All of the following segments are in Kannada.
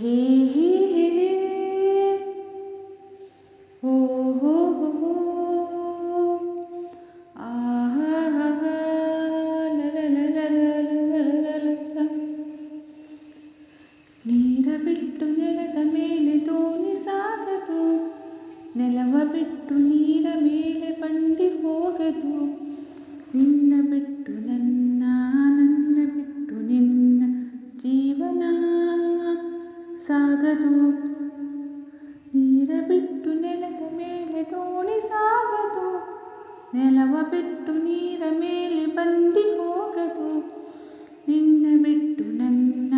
हेहि ओहोः आहालत नीरबिट्टु नलतमेल दोनि सागतु नलवबिट्टु नीलमेलपण्डि भोगतु ಸಾಗದು ನೀರ ಬಿಟ್ಟು ನೆಲದ ಮೇಲೆ ದೋಣಿ ಸಾಗದು ನೆಲವ ಬಿಟ್ಟು ನೀರ ಮೇಲೆ ಬಂಡಿ ಹೋಗದು ನಿನ್ನ ಬಿಟ್ಟು ನನ್ನ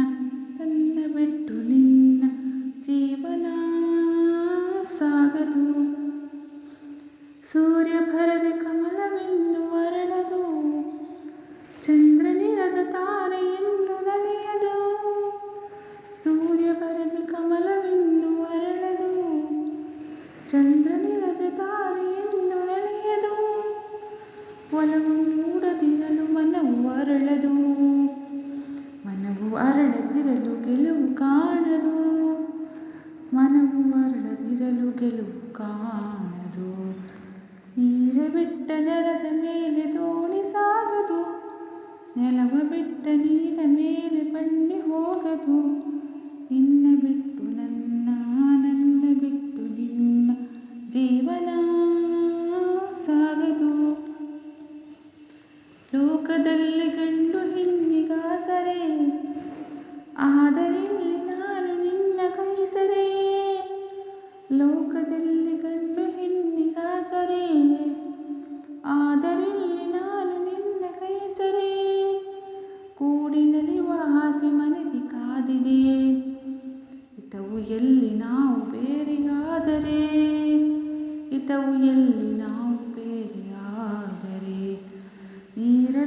ನನ್ನ ಬಿಟ್ಟು ನಿನ್ನ ಜೀವನ ಸಾಗದು ಸೂರ್ಯ ಭರದ ಕಮಲವೆಂದು ಚಂದ್ರನಿರದ ತಾರೆಯೆಂದು ನೆನೆಯದು ಒಲವು ಮೂಡದಿರಲು ಮನವು ಅರಳದು. ಮನವು ಅರಳದಿರಲು ಗೆಲುವು ಕಾಣದು. ಮನವು ಅರಳದಿರಲು ಗೆಲುವು ಕಾಣದು. ನೀರ ಬಿಟ್ಟ ನೆಲದ ಮೇಲೆ ದೋಣಿ ಸಾಗದು. ನೆಲವ ಬಿಟ್ಟ ನೀರ ಮೇಲೆ ಬಣ್ಣಿ ಹೋಗದು. ನಿನ್ನ ಬಿಟ್ಟು ಸಾಗದು. ಲೋಕದಲ್ಲಿ ಗಂಡು ಹೆಣ್ಣಿಗಾಸರೆ ಆದರೆ ನಾನು ನಿನ್ನ ಕೈಸರೆ ಲೋಕದಲ್ಲಿ ಗಂಡು ಹೆಣ್ಣಿಗಾಸರೆ ಆದರೆ ನಾನು ನಿನ್ನ ಕೈಸರೆ ಕೂಡಿನಲ್ಲಿ ವಾಸಿ ಮನೆಗೆ ಕಾದಿದೆ. ಇತವು ಎಲ್ಲಿ ನಾವು ಬೇರೆಯಾದರೆ. ಇತವು ಎಲ್ಲಿ ನಾವು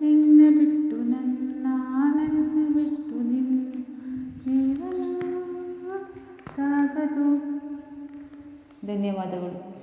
ನಿನ್ನ ಬಿಟ್ಟು ನನ್ನ ನನ್ನ ಬಿಟ್ಟು ನಿನ್ನ ಜೀವನ ಧನ್ಯವಾದಗಳು.